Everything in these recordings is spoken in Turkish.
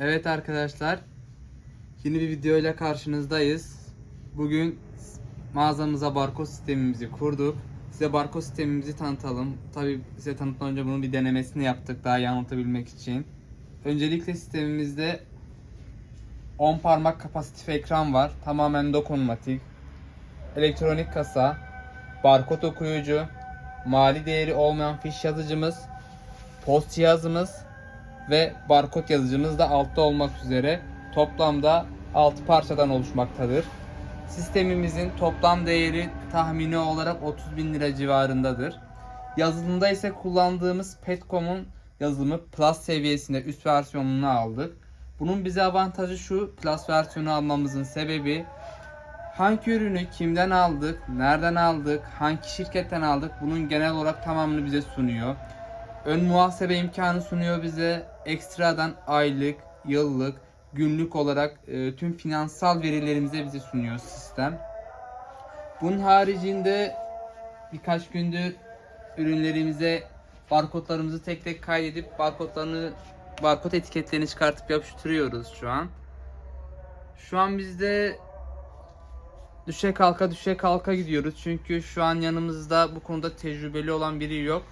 Evet arkadaşlar. Yeni bir video ile karşınızdayız. Bugün mağazamıza barkod sistemimizi kurduk. Size barkod sistemimizi tanıtalım. Tabi size tanıtmadan önce bunun bir denemesini yaptık daha iyi anlatabilmek için. Öncelikle sistemimizde 10 parmak kapasitif ekran var. Tamamen dokunmatik. Elektronik kasa, barkod okuyucu, mali değeri olmayan fiş yazıcımız, post cihazımız ve barkod yazıcımız da altta olmak üzere toplamda 6 parçadan oluşmaktadır. Sistemimizin toplam değeri tahmini olarak 30 bin lira civarındadır. Yazılımda ise kullandığımız Petcom'un yazılımı Plus seviyesinde üst versiyonunu aldık. Bunun bize avantajı şu, Plus versiyonu almamızın sebebi hangi ürünü kimden aldık, nereden aldık, hangi şirketten aldık bunun genel olarak tamamını bize sunuyor. Ön muhasebe imkanı sunuyor bize. Ekstradan aylık, yıllık, günlük olarak e, tüm finansal verilerimizi bize sunuyor sistem. Bunun haricinde birkaç gündür ürünlerimize barkodlarımızı tek tek kaydedip barkodlarını barkod etiketlerini çıkartıp yapıştırıyoruz şu an. Şu an bizde düşe kalka düşe kalka gidiyoruz. Çünkü şu an yanımızda bu konuda tecrübeli olan biri yok.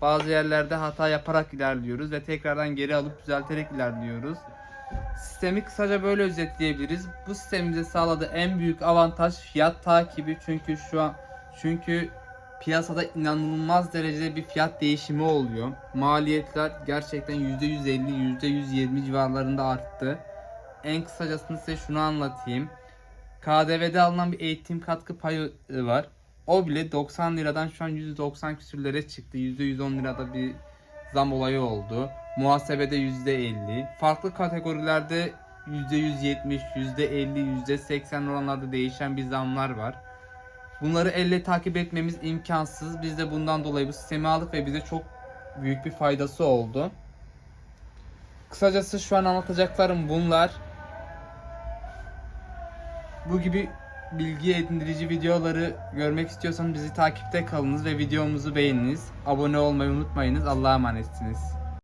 Bazı yerlerde hata yaparak ilerliyoruz ve tekrardan geri alıp düzelterek ilerliyoruz. Sistemi kısaca böyle özetleyebiliriz. Bu sistemimize sağladığı en büyük avantaj fiyat takibi. Çünkü şu an çünkü piyasada inanılmaz derecede bir fiyat değişimi oluyor. Maliyetler gerçekten %150, %120 civarlarında arttı. En kısacasını size şunu anlatayım. KDV'de alınan bir eğitim katkı payı var. O bile 90 liradan şu an 190 küsürlere çıktı. %110 lirada bir zam olayı oldu. Muhasebede %50. Farklı kategorilerde %170, %50, %80 oranlarda değişen bir zamlar var. Bunları elle takip etmemiz imkansız. Biz de bundan dolayı bu sistemi aldık ve bize çok büyük bir faydası oldu. Kısacası şu an anlatacaklarım bunlar. Bu gibi bilgi edindirici videoları görmek istiyorsanız bizi takipte kalınız ve videomuzu beğeniniz. Abone olmayı unutmayınız. Allah'a emanetsiniz.